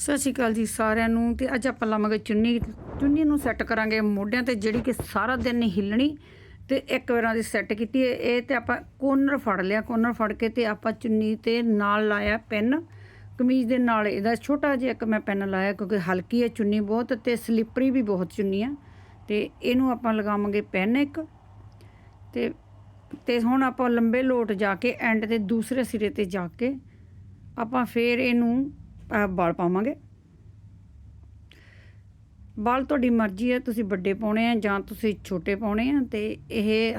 ਸਤਿ ਸ਼੍ਰੀ ਅਕਾਲ ਜੀ ਸਾਰਿਆਂ ਨੂੰ ਤੇ ਅੱਜ ਆਪਾਂ ਲਾਵਾਂਗੇ ਚੁੰਨੀ। ਚੁੰਨੀ ਨੂੰ ਸੈੱਟ ਕਰਾਂਗੇ ਮੋਢਿਆਂ ਤੇ ਜਿਹੜੀ ਕਿ ਸਾਰਾ ਦਿਨ ਨਹੀਂ ਹਿੱਲਣੀ ਤੇ ਇੱਕ ਵਾਰਾਂ ਦੀ ਸੈੱਟ ਕੀਤੀ ਹੈ। ਇਹ ਤੇ ਆਪਾਂ ਕੋਨਰ ਫੜ ਲਿਆ ਕੋਨਰ ਫੜ ਕੇ ਤੇ ਆਪਾਂ ਚੁੰਨੀ ਤੇ ਨਾਲ ਲਾਇਆ ਪੈਨ ਕਮੀਜ਼ ਦੇ ਨਾਲ ਇਹਦਾ ਛੋਟਾ ਜਿਹਾ ਇੱਕ ਮੈਂ ਪੈਨ ਲਾਇਆ ਕਿਉਂਕਿ ਹਲਕੀ ਹੈ ਚੁੰਨੀ ਬਹੁਤ ਤੇ ਸਲਿੱਪਰੀ ਵੀ ਬਹੁਤ ਚੁੰਨੀ ਆ। ਤੇ ਇਹਨੂੰ ਆਪਾਂ ਲਗਾਵਾਂਗੇ ਪੈਨ ਇੱਕ। ਤੇ ਤੇ ਹੁਣ ਆਪਾਂ ਲੰਬੇ ਲੋਟ ਜਾ ਕੇ ਐਂਡ ਤੇ ਦੂਸਰੇ ਸਿਰੇ ਤੇ ਜਾ ਕੇ ਆਪਾਂ ਫੇਰ ਇਹਨੂੰ ਵਾਲ ਪਾਵਾਂਗੇ। ਵਾਲ ਤੁਹਾਡੀ ਮਰਜ਼ੀ ਹੈ, ਤੁਸੀਂ ਵੱਡੇ ਪਾਉਣੇ ਆ ਜਾਂ ਤੁਸੀਂ ਛੋਟੇ ਪਾਉਣੇ ਆ ਤੇ ਇਹ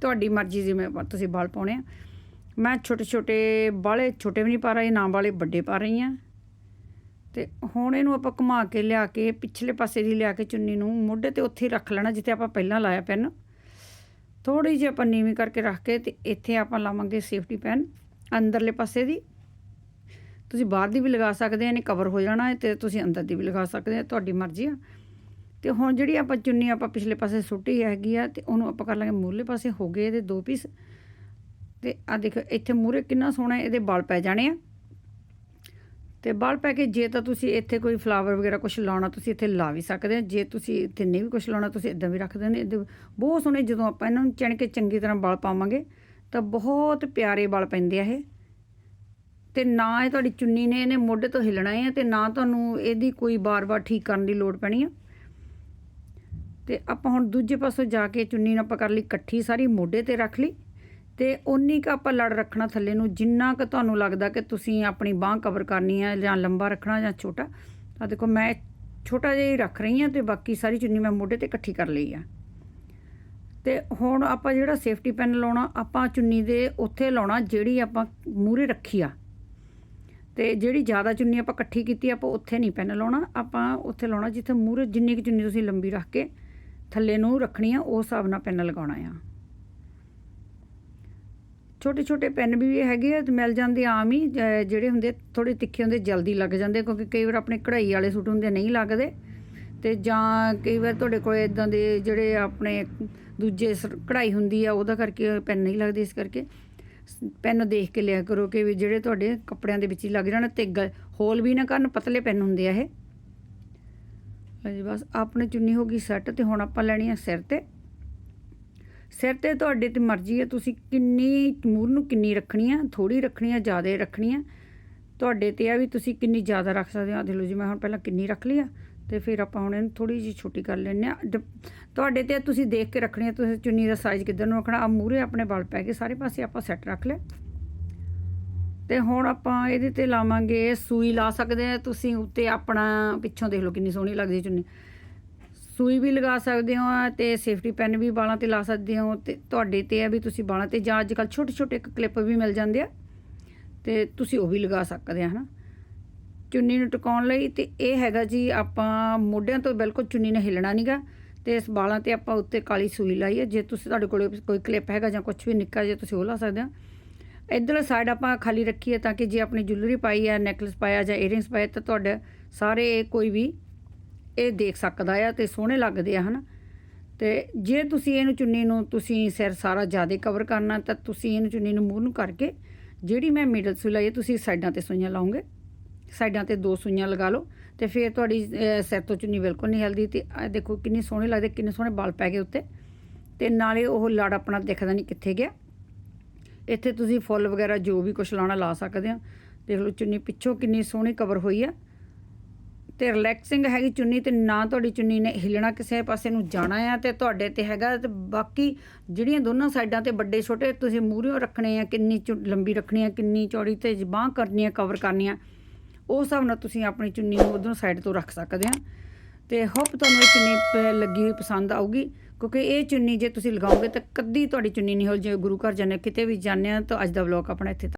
ਤੁਹਾਡੀ ਮਰਜ਼ੀ ਜਿਵੇਂ ਤੁਸੀਂ ਵਾਲ ਪਾਉਣੇ ਆ। ਮੈਂ ਛੋਟੇ ਛੋਟੇ ਵਾਲੇ ਛੋਟੇ ਵੀ ਨਹੀਂ ਪਾ ਰਹੀ, ਨਾ ਵਾਲੇ ਵੱਡੇ ਪਾ ਰਹੀ ਆ। ਤੇ ਹੁਣ ਇਹਨੂੰ ਆਪਾਂ ਘੁਮਾ ਕੇ ਲਿਆ ਕੇ, ਪਿਛਲੇ ਪਾਸੇ ਦੀ ਲਿਆ ਕੇ ਚੁੰਨੀ ਨੂੰ ਮੋਢੇ ਤੇ ਉੱਥੇ ਹੀ ਰੱਖ ਲੈਣਾ ਜਿੱਥੇ ਆਪਾਂ ਪਹਿਲਾਂ ਲਾਇਆ ਪੈਨ। ਥੋੜੀ ਜਿਹੀ ਆਪਾਂ ਨੀਵੀਂ ਕਰਕੇ ਰੱਖ ਕੇ ਤੇ ਇੱਥੇ ਆਪਾਂ ਲਾਵਾਂਗੇ ਸੇਫਟੀ ਪੈਨ ਅੰਦਰਲੇ ਪਾਸੇ ਦੀ। ਤੁਸੀਂ ਬਾਹਰ ਦੀ ਵੀ ਲਗਾ ਸਕਦੇ ਆ ਨੇ ਕਵਰ ਹੋ ਜਾਣਾ ਹੈ ਤੇ ਤੁਸੀਂ ਅੰਦਰ ਦੀ ਵੀ ਲਗਾ ਸਕਦੇ ਆ, ਤੁਹਾਡੀ ਮਰਜ਼ੀ ਆ। ਤੇ ਹੁਣ ਜਿਹੜੀ ਆਪਾਂ ਚੁੰਨੀ ਆਪਾਂ ਪਿਛਲੇ ਪਾਸੇ ਸੁੱਟੀ ਹੈਗੀ ਆ ਤੇ ਉਹਨੂੰ ਆਪਾਂ ਕਰ ਲਾਂਗੇ ਮੂਹਰਲੇ ਪਾਸੇ, ਹੋ ਗਏ ਇਹਦੇ ਦੋ ਪੀਸ। ਤੇ ਆ ਦੇਖੋ, ਇੱਥੇ ਮੂਹਰੇ ਕਿੰਨਾ ਸੋਹਣਾ ਇਹਦੇ ਵਾਲ ਪੈ ਜਾਣੇ ਆ। ਤੇ ਵਾਲ ਪੈ ਕੇ ਜੇ ਤਾਂ ਤੁਸੀਂ ਇੱਥੇ ਕੋਈ ਫਲਾਵਰ ਵਗੈਰਾ ਕੁਝ ਲਾਉਣਾ, ਤੁਸੀਂ ਇੱਥੇ ਲਾ ਵੀ ਸਕਦੇ ਆ। ਜੇ ਤੁਸੀਂ ਇੱਥੇ ਨਹੀਂ ਵੀ ਕੁਝ ਲਾਉਣਾ, ਤੁਸੀਂ ਇਦਾਂ ਵੀ ਰੱਖ ਦਿੰਦੇ ਇਹਦੇ ਬਹੁਤ ਸੋਹਣੇ ਜਦੋਂ ਆਪਾਂ ਇਹਨਾਂ ਨੂੰ ਚਣ ਕੇ ਚੰਗੀ ਤਰ੍ਹਾਂ ਵਾਲ ਪਾਵਾਂਗੇ, ਤਾਂ ਬਹੁਤ ਪਿਆਰੇ ਵਾਲ ਪੈਂਦੇ ਆ ਇਹ। ਤੇ ਨਾ ਇਹ ਤੁਹਾਡੀ ਚੁੰਨੀ ਨੇ ਇਹਨੇ ਮੋਢੇ ਤੋਂ ਹਿੱਲਣਾ ਹੈ ਤੇ ਨਾ ਤੁਹਾਨੂੰ ਇਹਦੀ ਕੋਈ ਬਾਰ-ਬਾਰ ਠੀਕ ਕਰਨ ਦੀ ਲੋੜ ਪੈਣੀ ਆ। ਤੇ ਆਪਾਂ ਹੁਣ ਦੂਜੇ ਪਾਸੋਂ ਜਾ ਕੇ ਚੁੰਨੀ ਨੂੰ ਆਪਾਂ ਕਰ ਲਈ ਇਕੱਠੀ ਸਾਰੀ, ਮੋਢੇ ਤੇ ਰੱਖ ਲਈ। ਤੇ ਉਨੀ ਕ ਆਪਾਂ ਲੜ ਰੱਖਣਾ ਥੱਲੇ ਨੂੰ, ਜਿੰਨਾ ਕ ਤੁਹਾਨੂੰ ਲੱਗਦਾ ਕਿ ਤੁਸੀਂ ਆਪਣੀ ਬਾਹ ਕਵਰ ਕਰਨੀ ਹੈ ਜਾਂ ਲੰਬਾ ਰੱਖਣਾ ਜਾਂ ਛੋਟਾ ਤਾਂ ਦੇਖੋ ਮੈਂ ਛੋਟਾ ਜਿਹਾ ਹੀ ਰੱਖ ਰਹੀ ਹਾਂ ਤੇ ਬਾਕੀ ਸਾਰੀ ਚੁੰਨੀ ਮੈਂ ਮੋਢੇ ਤੇ ਇਕੱਠੀ ਕਰ ਲਈ ਆ। ਤੇ ਹੁਣ ਆਪਾਂ ਜਿਹੜਾ ਸੇਫਟੀ ਪੈਨ ਲਾਉਣਾ, ਆਪਾਂ ਚੁੰਨੀ ਦੇ ਉੱਥੇ ਲਾਉਣਾ ਜਿਹੜੀ ਆਪਾਂ ਮੂਰੇ ਰੱਖੀ ਆ। ਤੇ ਜਿਹੜੀ ਜ਼ਿਆਦਾ ਚੁੰਨੀ ਆਪਾਂ ਇਕੱਠੀ ਕੀਤੀ, ਆਪਾਂ ਉੱਥੇ ਨਹੀਂ ਪੈਨ ਲਾਉਣਾ। ਆਪਾਂ ਉੱਥੇ ਲਾਉਣਾ ਜਿੱਥੇ ਮੂਹਰੇ ਜਿੰਨੀ ਕੁ ਚੁੰਨੀ ਤੁਸੀਂ ਲੰਬੀ ਰੱਖ ਕੇ ਥੱਲੇ ਨੂੰ ਰੱਖਣੀ ਆ, ਉਸ ਹਿਸਾਬ ਨਾਲ ਪੈਨ ਲਗਾਉਣਾ ਆ। ਛੋਟੇ ਛੋਟੇ ਪੈਨ ਵੀ ਹੈਗੇ ਆ ਮਿਲ ਜਾਂਦੇ ਆਮ ਹੀ ਜਿਹੜੇ ਹੁੰਦੇ ਥੋੜੇ ਤਿੱਖੇ ਹੁੰਦੇ, ਜਲਦੀ ਲੱਗ ਜਾਂਦੇ ਕਿਉਂਕਿ ਕਈ ਵਾਰ ਆਪਣੇ ਕਢਾਈ ਵਾਲੇ ਸੂਟ ਹੁੰਦੇ ਨਹੀਂ ਲੱਗਦੇ। ਤੇ ਜਾਂ ਕਈ ਵਾਰ ਤੁਹਾਡੇ ਕੋਲ ਇਦਾਂ ਦੇ ਜਿਹੜੇ ਆਪਣੇ ਦੂਜੇ ਸ- ਕਢਾਈ ਹੁੰਦੀ ਆ, ਉਹਦਾ ਕਰਕੇ ਪੈਨ ਨਹੀਂ ਲੱਗਦੇ ਇਸ ਕਰਕੇ। ਪੈਨ ਦੇਖ ਕੇ ਲਿਆ ਕਰੋ ਕਿ ਵੀ ਜਿਹੜੇ ਤੁਹਾਡੇ ਕੱਪੜਿਆਂ ਦੇ ਵਿੱਚ ਹੀ ਲੱਗ ਜਾਣ ਤੇ ਗ- ਹੋਲ ਵੀ ਨਾ ਕਰਨ, ਪਤਲੇ ਪੈਨ ਹੁੰਦੇ ਆ ਇਹ। ਹਾਂਜੀ ਬਸ ਆਪਣੇ ਚੁੰਨੀ ਹੋ ਗਈ ਸੈੱਟ ਤੇ ਹੁਣ ਆਪਾਂ ਲੈਣੀ ਆ ਸਿਰ ਤੇ। ਸਿਰ ਤੇ ਤੁਹਾਡੇ ਤੇ ਮਰਜ਼ੀ ਹੈ ਤੁਸੀਂ ਕਿੰਨੀ ਮੂਰ ਨੂੰ ਕਿੰਨੀ ਰੱਖਣੀ ਆ ਥੋੜੀ ਰੱਖਣੀ ਆ, ਜ਼ਿਆਦਾ ਰੱਖਣੀ ਆ। ਤੁਹਾਡੇ ਤੇ ਆ ਵੀ ਤੁਸੀਂ ਕਿੰਨੀ ਜ਼ਿਆਦਾ ਰੱਖ ਸਕਦੇ ਹੋ। ਆ ਦੇਖ ਲਓ ਜੀ, ਮੈਂ ਹੁਣ ਪਹਿਲਾਂ ਕਿੰਨੀ ਰੱਖ ਲਈ ਆ। ਤੇ ਫਿਰ ਆਪਾਂ ਹੁਣ ਇਹਨੂੰ ਥੋੜੀ ਜਿਹੀ ਛੋਟੀ ਕਰ ਲੈਣੇ ਆ ਡ- ਤੁਹਾਡੇ ਤੇ ਤੁਸੀਂ ਦੇਖ ਕੇ ਰੱਖਣੀ ਹੈ, ਤੁਸੀਂ ਚੁੰਨੀ ਦਾ ਸਾਈਜ਼ ਕਿੱਧਰ ਨੂੰ ਰੱਖਣਾ ਆ ਮੂਰੇ ਆਪਣੇ ਬਲ ਪੈ ਗਏ, ਸਾਰੇ ਪਾਸੇ ਆਪਾਂ ਸੈੱਟ ਰੱਖ ਲਿਆ। ਤੇ ਹੁਣ ਆਪਾਂ ਇਹਦੇ ਤੇ ਲਾਵਾਂਗੇ ਸੂਈ, ਲਾ ਸਕਦੇ ਆ ਤੁਸੀਂ ਉੱਤੇ ਆਪਣਾ, ਪਿੱਛੋਂ ਦੇਖ ਲਓ ਕਿੰਨੀ ਸੋਹਣੀ ਲੱਗਦੀ ਚੁੰਨੀ। ਸੂਈ ਵੀ ਲਗਾ ਸਕਦੇ ਹੋ ਤੇ ਸੇਫਟੀ ਪੈਨ ਵੀ ਬਾਲਾਂ ਤੇ ਲਾ ਸਕਦੇ ਹੋ ਤੇ ਤੁਹਾਡੇ ਤੇ ਆ ਵੀ ਤੁਸੀਂ ਬਾਲਾਂ ਤੇ ਜਾਂ ਅੱਜ ਕੱਲ ਛੋਟੇ ਛੋਟੇ ਇੱਕ ਕਲਿੱਪ ਵੀ ਮਿਲ ਜਾਂਦੇ ਆ। ਤੇ ਤੁਸੀਂ ਉਹ ਵੀ ਲਗਾ ਸਕਦੇ ਆ, ਹਨਾ? ਚੁੰਨੀ ਨੂੰ ਟਿਕਾਉਣ ਲਈ ਤੇ ਇਹ ਹੈਗਾ ਜੀ ਆਪਾਂ ਮੋਢਿਆਂ ਤੋਂ ਬਿਲਕੁਲ ਚੁੰਨੀ ਨੇ ਹਿੱਲਣਾ ਨਹੀਂਗਾ ਤੇ ਇਸ ਬਾਲਾਂ ਤੇ ਆਪਾਂ ਉੱਤੇ ਕਾਲੀ ਸੂਈ ਲਾਈ ਹੈ। ਜੇ ਤੁਸੀਂ ਤੁਹਾਡੇ ਕੋਲ ਕੋਈ ਕਲਿੱਪ ਹੈਗਾ ਜਾਂ ਕੁਝ ਵੀ ਨਿੱਕਾ ਜੇ ਤੁਸੀਂ ਉਹ ਲਾ ਸਕਦੇ ਹੋ। ਇਧਰਲੇ ਸਾਈਡ ਆਪਾਂ ਖਾਲੀ ਰੱਖੀ ਹੈ ਤਾਂ ਕਿ ਜੇ ਆਪਣੀ ਜੁਐਲਰੀ ਪਾਈ ਹੈ ਨੈਕਲਸ ਪਾਇਆ ਜਾਂ ਈਅਰਿੰਗਸ ਪਾਏ ਤਾਂ ਤੁਹਾਡੇ ਸਾਰੇ ਕੋਈ ਵੀ ਇਹ ਦੇਖ ਸਕਦਾ ਆ ਤੇ ਸੋਹਣੇ ਲੱਗਦੇ ਆ ਹਨਾ। ਤੇ ਜੇ ਤੁਸੀਂ ਇਹਨੂੰ ਚੁੰਨੀ ਨੂੰ ਤੁਸੀਂ ਸਿਰ ਸਾਰਾ ਜ਼ਿਆਦਾ ਕਵਰ ਕਰਨਾ ਤਾਂ ਤੁਸੀਂ ਇਹਨੂੰ ਚੁੰਨੀ ਨੂੰ ਮੂੰਹ ਨੂੰ ਕਰਕੇ ਜਿਹੜੀ ਮੈਂ ਮਿਡਲ ਸੂਈ ਲਾਈ ਹੈ, ਤੁਸੀਂ ਸਾਈਡਾਂ ਤੇ ਸੂਈਆਂ ਲਾਉਂਗੇ ਸਾਈਡਾਂ ਤੇ ਦੋ ਸੂਈਆਂ ਲਗਾ ਲਓ ਤੇ ਫਿਰ ਤੁਹਾਡੀ ਸਿਰ ਤੋਂ ਚੁੰਨੀ ਬਿਲਕੁਲ ਨਹੀਂ ਹਿਲਦੀ ਤੇ ਆਹ ਦੇਖੋ ਕਿੰਨੀ ਸੋਹਣੀ ਲੱਗਦੇ, ਕਿੰਨੇ ਸੋਹਣੇ ਵਾਲ ਪੈ ਗਏ ਉੱਤੇ। ਤੇ ਨਾਲੇ ਉਹ ਲੜ ਆਪਣਾ ਦਿਖਦਾ ਨਹੀਂ ਕਿੱਥੇ ਗਿਆ। ਇੱਥੇ ਤੁਸੀਂ ਫੁੱਲ ਵਗੈਰਾ ਜੋ ਵੀ ਕੁਝ ਲਾਉਣਾ ਲਾ ਸਕਦੇ ਹੋ। ਦੇਖ ਲਓ ਚੁੰਨੀ ਪਿੱਛੋਂ ਕਿੰਨੀ ਸੋਹਣੀ ਕਵਰ ਹੋਈ ਆ। ਤੇ ਰਿਲੈਕਸਿੰਗ ਹੈਗੀ ਚੁੰਨੀ ਤੇ ਨਾ ਤੁਹਾਡੀ ਚੁੰਨੀ ਨੇ ਹਿੱਲਣਾ ਕਿਸੇ ਪਾਸੇ ਨੂੰ ਜਾਣਾ ਆ ਤੇ ਤੁਹਾਡੇ ਤੇ ਹੈਗਾ ਤੇ ਬਾਕੀ ਜਿਹੜੀਆਂ ਦੋਨਾਂ ਸਾਈਡਾਂ ਤੇ ਵੱਡੇ ਛੋਟੇ ਤੁਸੀਂ ਮੂਹਰਿਓਂ ਰੱਖਣੇ ਆ, ਕਿੰਨੀ ਚੁ- ਲੰਬੀ ਰੱਖਣੀ ਆ, ਕਿੰਨੀ ਚੌੜੀ ਤੇ ਬਾਂਹ ਕਰਨੀ ਆ, ਕਵਰ ਕਰਨੀ ਆ ਉਸ ਹਿਸਾਬ ਨਾਲ ਤੁਸੀਂ ਆਪਣੀ ਚੁੰਨੀ ਨੂੰ ਉਧਰੋਂ ਸਾਈਡ ਤੋਂ ਰੱਖ ਸਕਦੇ ਆ ਤੇ ਹੋਪ ਤੁਹਾਨੂੰ ਇਹ ਚੁੰਨੀ ਪ- ਲੱਗੀ ਹੋਈ ਪਸੰਦ ਆਊਗੀ, ਕਿਉਂਕਿ ਇਹ ਚੁੰਨੀ ਜੇ ਤੁਸੀਂ ਲਗਾਓਗੇ ਤਾਂ ਕਦੀ ਤੁਹਾਡੀ ਚੁੰਨੀ ਨਹੀਂ ਹੋ ਜੇ ਗੁਰੂ ਘਰ ਜਾਂਦੇ ਕਿਤੇ ਵੀ ਜਾਂਦੇ ਆ ਤਾਂ ਅੱਜ ਦਾ ਵਲੌਗ ਆਪਣਾ ਇੱਥੇ ਤੱਕ।